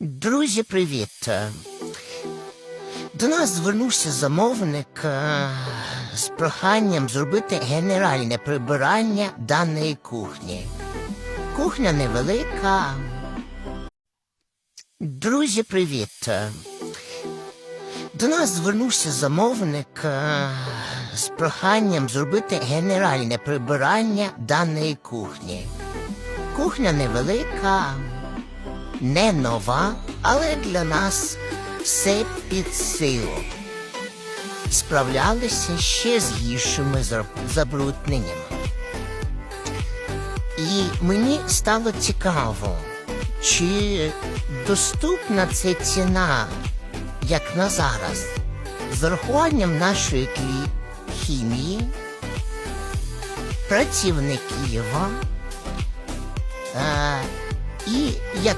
Друзі, привіт. До нас звернувся замовник е, з проханням зробити генеральне прибирання даної кухні. Кухня невелика. Друзі, привіт. До нас звернувся замовник е, з проханням зробити генеральне прибирання даної кухні. Кухня невелика не нова, але для нас все під силу. Справлялися ще з гіршими забрудненнями. І мені стало цікаво, чи доступна ця ціна, як на зараз, з урахуванням нашої хімії, працівників, е, і як